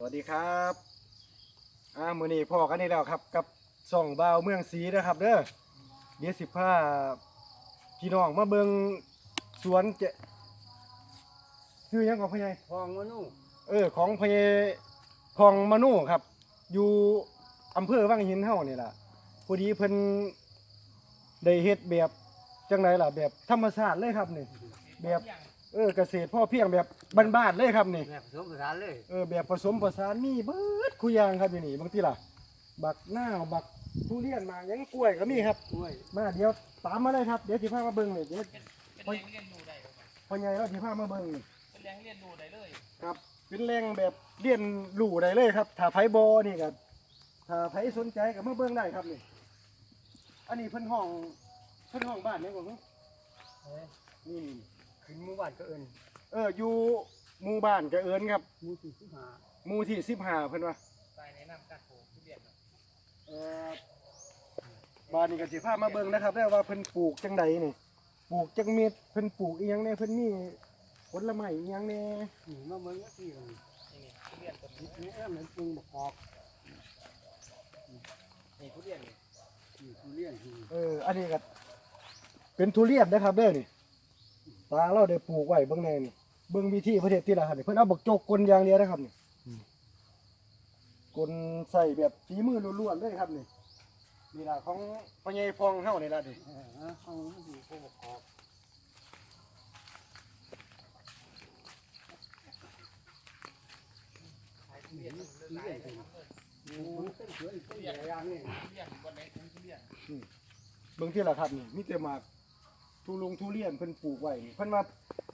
สวัสดีครับอ่ามือนี้พ่อกันนี่แล้วครับ กับส่องบ่าวเมืองศรีนะครับเด้อเดี๋ยวสิพาพี่น้องมาเบิงสวนเจชื่อหยังของพ่อใหญ่พองมนุเออของพ่อใหญ่พองมนูครับ อยู่อำเภอวังหินเฮานี่ล่ะพอดีเพิ่นได้เฮ็ดแบบจังไดล่ะแบบธรรมชาติเลยครับนี่แบบ เออเกษตรพ่อเพียงแบบบ้านๆเลยครับนี่แบบผสมผสานเลยเออแบบผสมผสานมีเบิดคุอยางครับอยู่นี่บางทีล่ะ บักหน้าวบักทุเรียนมาหยังกล้วยก็มีครับกล้วยมาเดี๋ยวตามมาเลยครับ เดี๋ยวสิพามาเบิ่งเลยเดี๋ยวเป็นแรงเรียนรู้ได้บ่ครับพ่อใหญ่เราสิพามาเบิ่งนี่เป็นแรงเรียนรู้ได้เลยครับ เป็นแรงแบบเรียนรู้ได้เลยครับ ถ้าไผบ่นี่ก็ถ้าไผสนใจก็มาเบิ่งได้ครับนี่ อันนี้เพิ่นห้องเพิ่นห้องบ้านนี่ก่อนเนาะเอ้ยนี่ขึ้นหมู่บ้านก็เอิ้นเอออยู่หมู่บ้านกระเอินครับหมู่ที่สิบห้าหมู่ที่15เพิ่นว่าใส่แนะนำการปลูกทุเรียนครับเอ่อบ้านนี้ก็สิพามาเบิ่งนะครับได้ว่าเพิ่นปลูกจังใดนี่ปลูกจังเม็ดเพิ่นปลูกอีหยังแน่เพิ่นมีผลไม้อีหยังแน่นี่มาเบิ่งก็ที่กันนี่นี่ทุเรียนต้นนี่นี้นี่เอ้ยมันปรุงบักกอกนี่ทุเรียนนี่นี่ทุเรียนนี่เอออันนี้ก็เป็นทุเรียนนะครับเด้อนี่ ตาเราได้ปลูกไว้เบิ่งแน่นี่เบิ่งวิธีเพิ่นเฮ็ดที่ละครับนี่เพิ่นเอาบักจกกลอย่างเดียวนะครับนี่กลใส่แบบฝีมือล้วนๆเลยครับนี่นี่ล่ะของพอใหญ่พองเฮานี่ล่ะนี่เออเอาเอาอยู่พวกบักกอกขายทุเรียนมันทุหลาเรียยนเลยนี่ครับเลยโอ้มันเป็นสวนเป็นหลายอย่างนี่ทุเรียนวันไหนถึงทุเรียนเบิ่งที่ละครับนี่มีแต่หมาก ทุลงทุเรียนเพิ่นปลูกไว้นี่เพิ่นว่า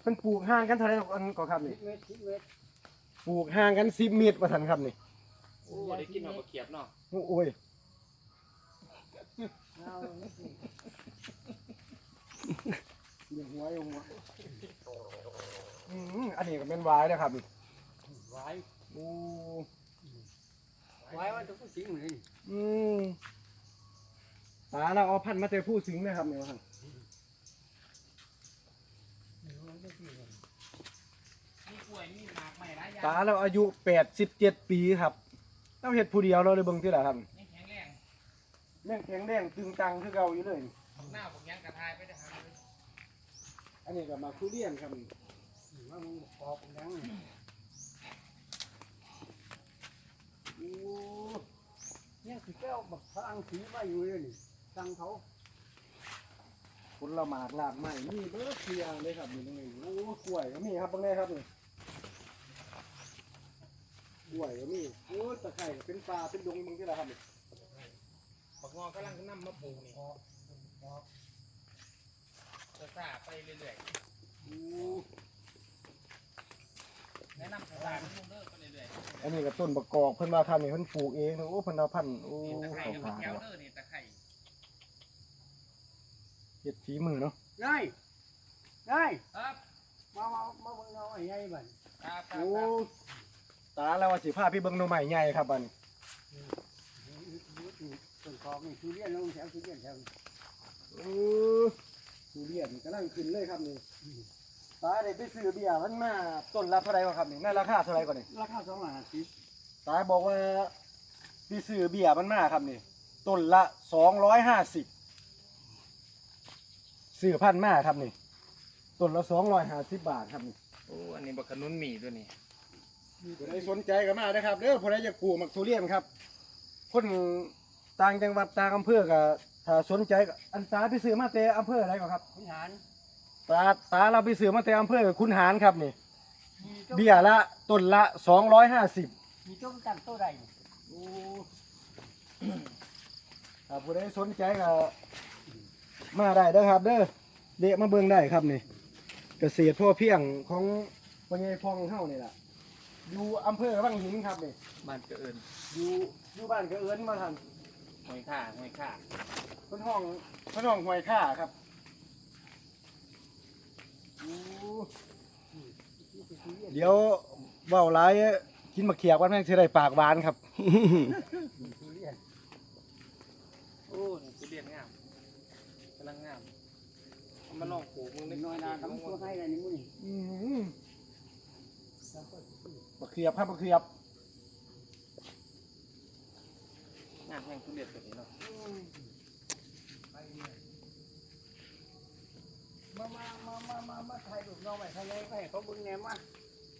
เพิ่นปลูกห่างกันเท่าไหร่อันก็ครับสินี่บเมตรสิบเมตรปลูกห่างกัน10เมตรว่าซั่นครับนี่โอ้ได้กินเอามาเขียบเนาะโอ้ยเอานี่สิเดี๋ยวหัวอยู่หัวอืมอันนี้ก็เป็นวายนะครับนี่ไว้โอ้ไว้ว่าจะผู้สิงเลยอืมตาเราเอาพันธุ์มาแต่ผู้สิงห์นะครับเนี่ยว่าซั่นนี่มันเป็นที่กัน มีกล้วยมีหมากใหม่หลายอย่างตาเราอายุ87ปีครับเราเฮ็ดผู้เดียวเราเลยเบิ่งที่ละครับยังแข็งแรงยังแข็งแรงตึงตังคือเก่าอยู่เลยบักหน้าบักหยังกระทายไปได้หาเลยอันนี้ก็มาทุเรียนครับนี่นี่ว่ามันบักกอกเป็นหยังนี่โอ้ยังสิแก้วบักพลังสีมาอยู่เลยนี่สั่งเขาผลหมากหลากไม้มีเบิดทุกอย่างเลยครับนี่ตรงนี้โอ้กล้วยก็มีครับบางแน่ครับนี่ กล้วยก็มีโอ้ตะไคร้ก็เป็นปลาเป็นดงเบิ่งที่ละครับนี่บักงอกำลังนำมาปลูกนี่จะซ่าไปเรื่อยโอ้ๆแนะนำสถานที่เลิกไปเรื่อยๆอันนี้ก็ต้นประกอบเพิ่นว่าครับนี่เพิ่นปลูกเองโอ้เพิ่นเอาพันธุ์โอ้นี่ตะไคร้เขากับขามะเขียวเด้อนี่ตะไคร้เฮ็ดฝีมือเนาะนายนายครับมามามาเบิ่งเอาไอ้ใหญ่บัดครับครัโอ้บ ตาแล้วว่าสิพาพี่เบิ่งหน่อไม้ใหญ่ครับบัดนี้ต้นกอกนี่ทุเรียนลงแถวทุเรียนแถวโอ้ทุเรียนกำลังขึ้นเลยครับนี่ตาได้ไปซื้อเบียร์มันมาต้นละเท่าไหร่วะครับนี่ในราคาเท่าไหร่ก่อนนี่ราคาสองร้อยห้าสิบตาบอกว่าพี่ซื้อเบียร์มันมาครับนี่ต้นละสองร้อยห้าสิบซื้อพันมาครับนี่ต้นละสองร้อยห้าสิบบาทครับนี่โอ้อันนี้บักขนุนหมีตัวนี้ ผู้ใดสนใจก็มาเด้อครับเด้อผู้ใดอยากปลูกมักทุเรียนครับ คนต่างจังหวัดต่างอำเภอก็ถ้าสนใจก็อันตาไปซื้อมาแต่อำเภออะไรก่อนครับคุณหารตาตาเราไปซื้อมาแต่อำเภอคุณหารครับนี่ มีต้นเบี้ยละต้นละสองร้อยห้าสิบมีต้นตั้งโต๊ะใดถ้าผู้ใดสนใจก็มาได้เด้อครับ เด้อเดะมาเบิ่งได้ครับนี่ เกษตรพ่อเพียงของปัญญาพองเฮานี่แหละ อยู่อำเภอวังหินครับนี่บ้านเกินอยู่อยู่บ้านก็เอิ้นมาทันหอยข่าหอยข่าเพิ่นห้องเพิ่นห้องห้วยค่าครับโอ้เดี๋ยวเว้าหลายกินมะเขียบกันแม่งสิได้ปากหวานครับทุเรียนโอ้นี่ทุเรียนงามกำลังงามเอามาลองปลูกมึงเล็ได้กน้อยนาทำตัวให้กันนี่มึงอืมมะ เขียบครับมะเขียบงามแห้งทุเรียนตัวนี้เนาะมามามามามามาถ่ายรูปน้องไปทะเลไปให้เขาบิ่งแหน่มา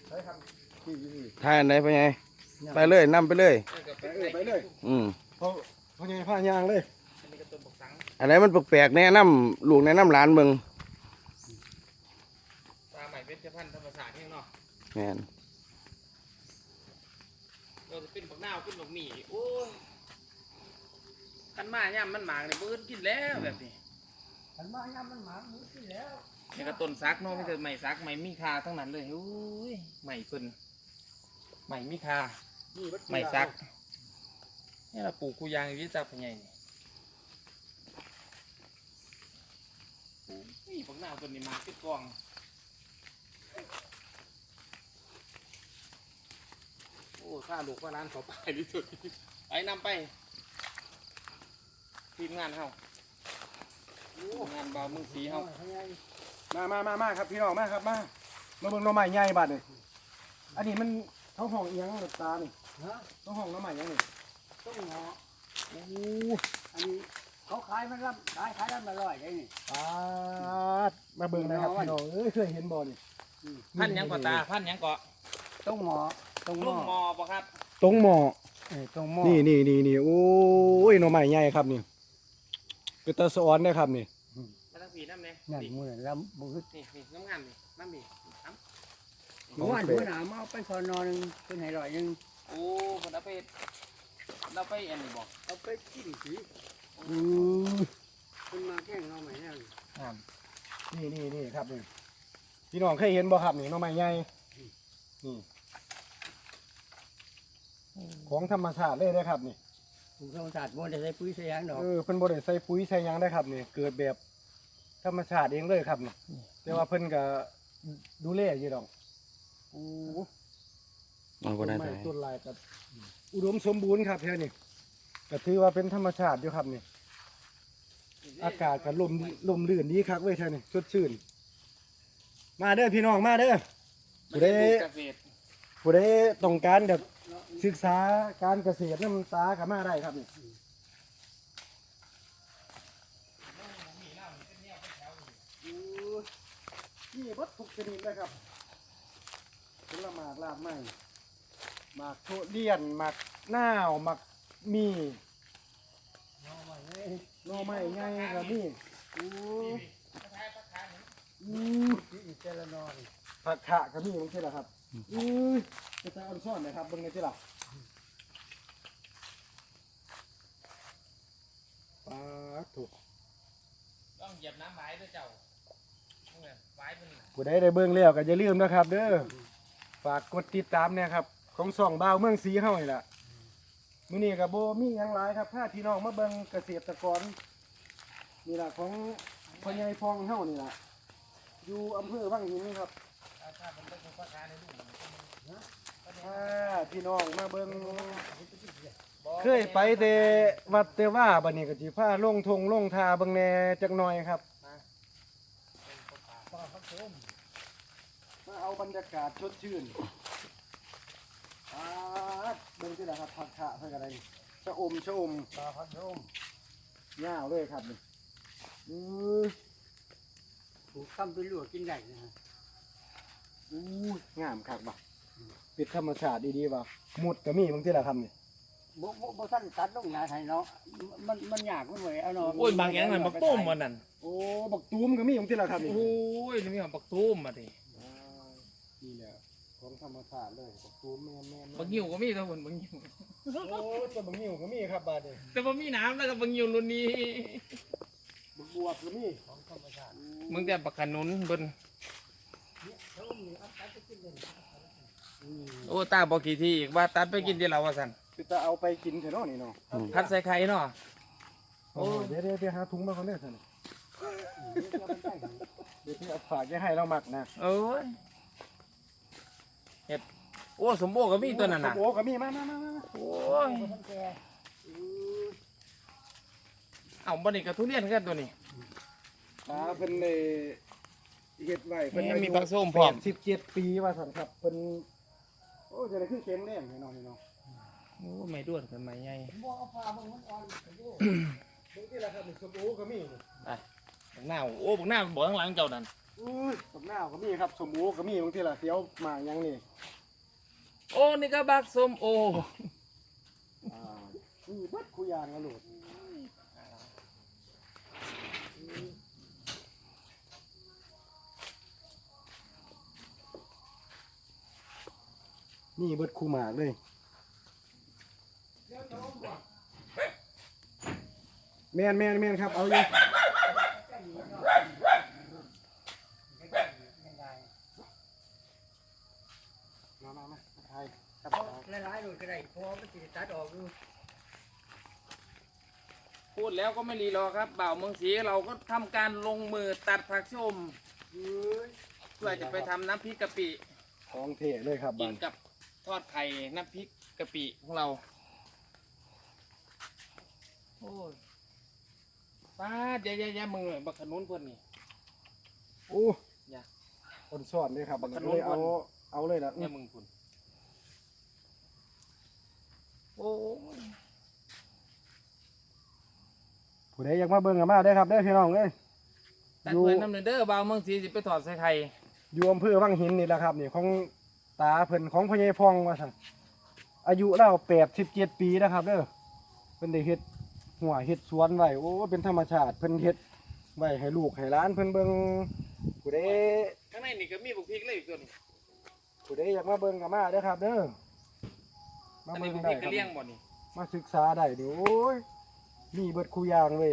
ใช่ครับนี่นี่ทายอันไหนไปไงไปเลยนํไปเลย ไปเป็นเอ้ยไปเลยอืมเพราะเพราะไงผ้ายางเลยอันนี้ก็ต้นบกสังอันไหนมันแปลกๆแนะนํลูกแนะนํหลานเบิ่งปลาใหม่เป็นพันธุ์ธรรมชาติแห้งเนาะ แม่น เราจะเป็นบักนาวเป็นบักหมี่โอ้ยกันมาย่ำมันหมากเนี่ยเบิ้กินแล้วแบบนี้อันมายามมันหมาหมูสิแล้วนี่ก็ต้นซักเนาะไม่ใช่ใหม่ซักใหม่มีคาทั้งนั้นเลยโอ้ยใหม่เพิ่นใหม่มีคานี่วัดใหม่ซักนี่เราปลูกกูยางอยู่ที่จับเป็นไงนี่โอ้ยบักนาวตัวนี้มาเป็นกองโอ้ ข้าลูกว่าร้านเขาไปที่สุดไปนำไป ทีมงานเฮาทีมงานเบาวมึงสีเฮามามามามาครับพี่น้องมาครับมามาเบิ่งหน่อไม้ใหญ่บัดนี่อันนี้มันเขาห้องเอียงแบบตานี่ฮะเขาห้องหน่อไม้ยังนี่ต้องหอโอ้อันนี้เขาขายมันรับขายขายรับมาร้อยได้นี่ปาดมาเบิ่งนะครับพี่น้องเอ้ยเคยเห็นบ่นี่พันหยังก่อตาพันหยังก่อต้องหมอ ต้องหมลุองมอปะครับตรงหม้อเออต้องหมอนี่นี่นี่นี่โอ้ยหน่อไม้ใหญ่ครับนี่คือตาสอนเด้อครับนี่มาทั้งผีน้ำเนี่ยนั่นนี่มือลำบุกนี่นี่น้ำงานนี่น้ำนี่น้เมื่อวานหัวหน้ามาเอาไปสอนอหนึงเป็นให้ร้อยหนึงำโอ้คนเอาไปเราไปอันนี้บอกเอาไปกินสิอือเป็นมาแกล้งเราใหม่แล้วนี่ครับนี่นี่นี่ครับนี่พี่น้องเคยเห็นบ่ครับนี่หน่อไม้ใหญ่นี่ ของธรรมชาติเลยนะครับนี่ถูกธรรมชาติบ่ได้ใส่ปุ๋ยใส่หยางดอกเออเพิ่นบ่ได้ใส่ปุ๋ยใส่หยังได้ครับนี่เกิดแบบธรรมชาติเองเลยครับนี่แต่ว่าเพิ่นก็ดูแลอยู่ดอกโอ้เอาบ่ได้ต้นไปไม้ต้นลายก็อุดมสมบูรณ์ครับแถวนี้ก็ถือว่าเป็นธรรมชาติอยู่ครับนี่ อากาศก็ลมลมลื่นดีครับเว้ยแถวนี้สดชื่น มาเด้อพี่น้องมาเด้อผู้ใดเกษตรผู้ใดต้องการแบบ ศึกษาการเกษตรน้ำตาก็มาได้ครับนี่นี่วัตถุชนิดนะครับผลหมากลาบไม้หมากโทเลียนหมากหน้าวหมากมีเอไว้เลยหน่อไม้ไงก็มีอู้อู้ที่อีกแต่ละนอนผักขะก็มีมันใช่หรอครับ อู้ยจะตาอ่อนซ่อนนะครับเบิ่งในที่หลักปลาถูกต้องเหยียบน้ำไว้ด้วยเจ้าเนี่ยไว้เป็นผู้ใดได้เบิ่งแล้วก็อย่าลืมนะครับ เด้อฝากกดติดตามเนี่ยครับ ของส่องบ่าวเมืองสีเฮานี่ล่ะมื้อนี้ก็บ่มีหยังหลายครับพาพี่น้องมาเบิ่งเกษตรกรนี่ล่ะของพ่อใหญ่พองเฮานี่ล่ะอยู่อำเภอวังหินครับถ้ามันต้ องเป็นพ่อค้าในลูกพาพี่น้องมาเบิ่งเคยไปแต่วัดแต่ว่าบัดนี้ก็สิพาลงทงลงทาเบิ่งแหน่จักหน่อยครับปลาพักส้มมาเอาบรรยากาศสดชื่นอ่าเบิ่งที่ละครับผักขะเพิ่นก็ได้ชะอมชะอมปลาพักส้มยาวเลยครับนี่อือถูกทำเป็นลวกกินได้นะฮะ อู้งามคักบ่เป็นธรรมชาติดีๆบ่หมุดก็มีบางทีละครับนี่บ่บ่บ่ทันตัดลงหนาให้เนาะ มันมันยากมันเว้ยเอาเนาะโอ้ยบางอย่างมันบักต้มมันนั่นโอ้บักตูมก็มีบางทีละครับนี่โอ้ยนี่มีของบักต้มมาดิอ่านี่แหละของธรรมชาติเลยบักตูมแม่นแม่นบักหิวก็มีแต่คนบักหิวโอ้ตัวบักหิวก็มีครับบาดนี้แต่ว่ามีน้ำแล้วก็บักหิวรุ่นนี้บักบวบก็มีของธรรมชาติมึงแต่บักขนุนเบิ่น ส้มนี่เอาตัดไปกินเลยอืม โอ้ตาบอกกี่ทีอีกว่าตัดไปกินที่เราว่าสันคือจะเอาไปกินเถอะเนาะนี่เนาะพัดใส่ไข่เนาะโอ้เดี๋ยวเดี๋ยวเดี๋ยวหาถุงมาก่อนเด้อท่านเดี๋ยวจะมันได้ของเดี๋ยวที่เอาฝากจะให้เราหมักนะเอ้ยเห็ดโอ้สมโภชก็มีตัวนั้นน่ะโอ้ก็มีมามามามาโอ้ยท่านแก่เอาบันนี้กับทุเรียนกันตัวนี้ปลาเพิ่นได้ เฮ็ดไว้เพิ่นนี่อายุมีปลาส้มพร้อมสิบเจ็ดปีว่าซั่นครับเพิ่นโอ้จะได้ขึ้นเข็มแรงให้น้องนี่เนาะโอ้ไม่ด้วนกันไหมไงบ่เอาฟ้ามันมันอ่อนไปดูเบิ่งที่ละครับนี่สมโอก็มีนี่บักหน้าวโอ้บักหน้าวบอกข้างหลังเจ้านั่นอุ้ยบักหน้าวก็มีครับสมโอก็มีบางทีละเสียวหมาหยังนี่โอ้นี่ก็บักส้มโออ่านี่เบิดคุยางกระโหลด นี่เบิดคูหมากเลยแมนแมนแมนครับ เอาอยู่มามามาไทยครับเอาหลายๆหน่อยก็ได้เพราะว่ามันสิตัดออกอยู่พูดแล้วก็ไม่รีรอครับ บ่าวเมืองศรีเราก็ทำการลงมือตัดผักชมเอ้ยเพื่อจะไปทำน้ำพริกกะปิของเทเลยครับกิบานนกับ ทอดไข่น้ำพริกกะปิของเราโอ้ยป้าดแย่ๆๆมึงเลยบักขนุนเพิ่นนี่โอ้อย่าคนสอนเลยครับบักขก็นุนเลยเอาก่อนเอาเลยละเนี่ยมึงคุณโอ้ยผู้ใดอยากมาเบิ่งกับมาได้อครับได้อพี่น้องเอ้ยตัดอยู่เพื่อนน้ำเนเด้อบ่าวเมืองศรีสิไปถอดใส่ไข่อยู่อำเภอวังหินนี่แหละครับนี่ของ ตาเพิ่นของพ่อใหญ่พองว่าซั่นอายุเรา87ปีนะครับเด้อเพิ่นได้เฮ็ดหัวเฮ็ดสวนไว้โอ้เป็นธรรมชาติเพิ่นเฮ็ดไว้ให้ลูกให้หลานเพิ่นเบิ่งผู้ใดข้างในนี่ก็มีบุกพริกเลยอีกตัวนี้ผู้ใดอยากมาเบิ่งกับมาเด้อครับ เด้อมาอันเบิ่นี้งบุกพได้ริกคกรัระบเลี้ยงบ่นี่มาศึกษาได้ดิโอ้ยมีเบิดคูอย่างเลย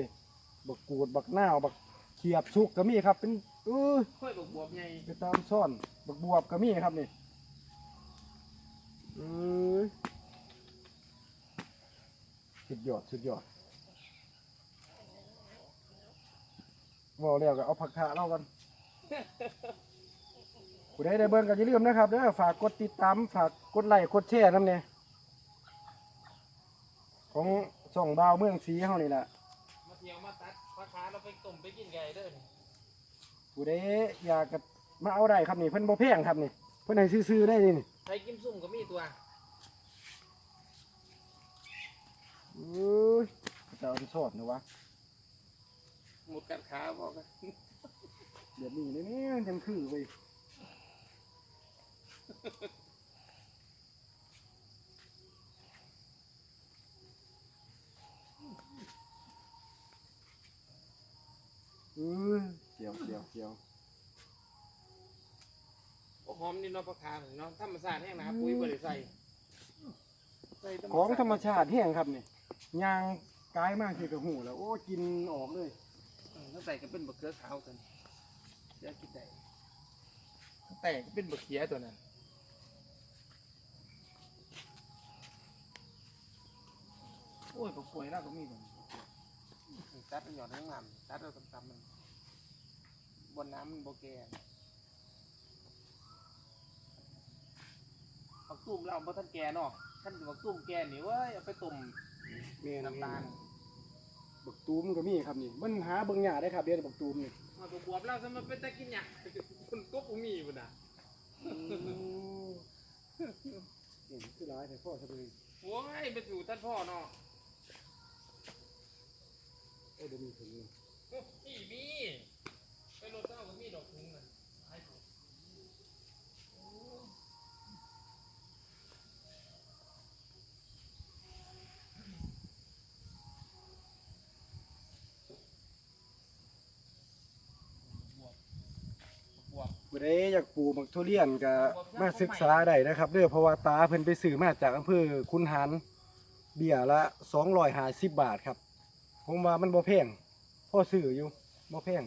บักกูดบักหน้าวบักเขียบสุกก็มีครับเป็นเออค่อยบวบวบใหญ่ไปตามซ่อนบักบวบก็มีครับนี่เออสุดยอดสุดยอดเว่าแล้วก็เอาผักขาเล่ากันผู้ใดได้เบิ่งก็อย่าลืมนะครับเด้อฝากกดติดตามฝากกดไลค์กดแชร์นำเนี่ยของส่องบาวเมืองสีเฮานี่แหละมาเที่ยวมาตัดผักขาเราไปต้มไปกินไก่เด้อนี่ผู้ใดอยากจะมาเอาได้ครับนี่เพิ่นบ่แพงครับนี่ เพิ่นให้ซื้อๆได้นี่นี่ไทยกิมซุ่มก็มีตัวเอ้ยจะเอาไปทอดนะวะหมดกัดขาบอกกันเดี๋ยวนี้นี่นี่จังคือเว้ยเออเกี่ยวเกี่ยวเกี่ยว โอ้หอม นี่เนาะผักขาเนาะธรรมชาติแห้งนะครับปุ๋ยบ่ได้ใส่ใส่ของธรรมชาติแห้งครับนี่ยางกายมากที่กระหูแล้ว โอ้กินออกเลยเออถ้าใส่ก็เป็นบะเขือขาวกันเดี๋ยวกินได้ถ้าแต่ก็เป็นบะเขือตัวนั้นโอ้ยผักป่วยแล้วก็มีผมตัดเป็นหยอดทั้งน้ำตัดเราตำๆมันบนน้ำมันโบแกน ผักตุ้มเราเอาบ่ทันแกเนาะท่านผักตุ้มแกนี่เว้ยเอาไปต้มแม่นน้ำตาลบักตูมก็มีครับนี่มันหาเบิ่งยากได้ครับเดี๋ยวบักตูมนี่มาบวบเราจะมาเป็นตะกินหยังคนกบบ่มีพุ่นน่ะนี่คือร้ายแต่พ่อซะเลยโอ้ยไปสู่ท่านพ่อเนาะโอ้เดี๋ยวมีถึงนี่พี่มีไปรถเจ้าก็มีดอกทุงน่ะ ผู้ใดอยากปลูกบักทุเรียนก็มาศึกษาได้นะครับเด้อเพราะว่าตาเพิ่นไปซื้อมาจากอำเภอคุนหารเบี้ยละ250บาทครับ ผมว่ามันบ่แพงพอซื้ออยู่บ่แพง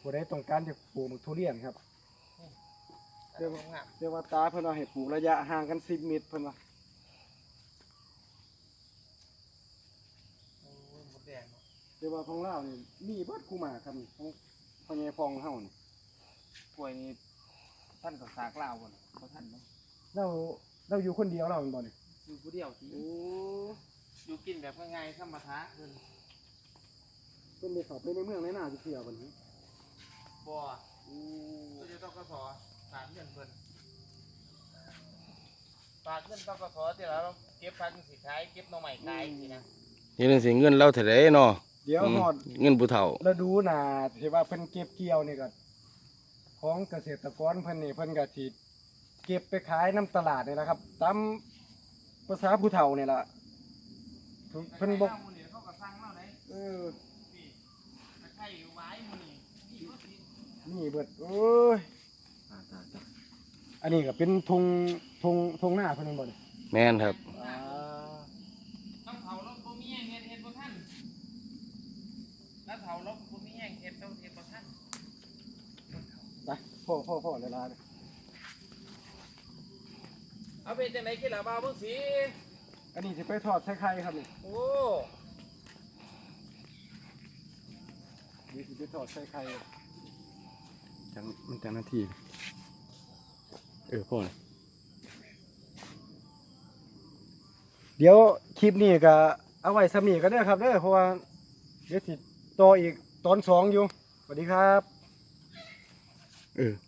ผู้ใดต้องการจะปลูกบักทุเรียนครับเดี๋ยวงามแต่ว่าตาเพิ่นว่าให้ปลูกระยะห่างกัน 10เมตรเพิ่นว่าโอ้ยหมดแดงเนาะแต่ว่าของเรานี่มีเบิดคูหมาครับนี่ของพ่อใหญ่พองเฮานี่ ป่วยนี่ท่านกับสากลาวบ่น่ะบ่ท่านเนาะเราเราอยู่คนเดียวเราเป็นบ่นี่อยู่ผู้เดียวสิโอ้อยู่กินแบบง่ายๆธรรมทะเพิ่นเพิ่นได้เข้าไปในเมืองในนาสิเที่ยวบัดนี้บ่โอ้ก็จะต้องกสฝากเงินเพิ่นฝากเงินต้องกสที่แล้วเราเก็บก็บพักสิขายเก็บหน่อไม้ขายสินะนี่นึงสิเงินเราเท่าไดเนาะเดี๋ยวอืมฮอดเงินผู้เฒ่า ฤดูหน้าที่ว่าเพิ่นเก็บเกี่ยวนี่ก็ ของเกษตรกรเพิ่นนี่เพิ่นก็สิเก็บไปขายน้ำตลาดนี่แหละครับ ตามภาษาผู้เฒ่านี่ล่ะเพิ่นบอกเขาก็สั่งแล้วไหนเออตะไคร้ไว้มื้อนี้นี่เขาสินี่เบิดโอ้ยอันนี้ก็เป็นทงทงทงหน้าเพิ่นบ่นี่แม่นครับ อ่า ต้องเผารถบ่มีแห้งเฮ็ดเฮ็ดบ่ทันแล้วเผารถบ่มีแห้งเฮ็ดต้องเฮ็ดบ่ทัน ไป พ่อพ่อพ่อเวลาเลยเอาไปจังได๋กินล่ะบ่าวเบิ่งสิอันนี้สิไปทอดใส่ไข่ครับนี่โอ้นี่สิไปทอดใส่ไข่จังมันจังนาที เออพ่อเลยเดี๋ยวคลิปนี้ก็เอาไว้สำนีกันเด้อครับเด้อเพราะว่าเดี๋ยวสิต่ออีกตอนสองอยู่สวัสดีครับ เออ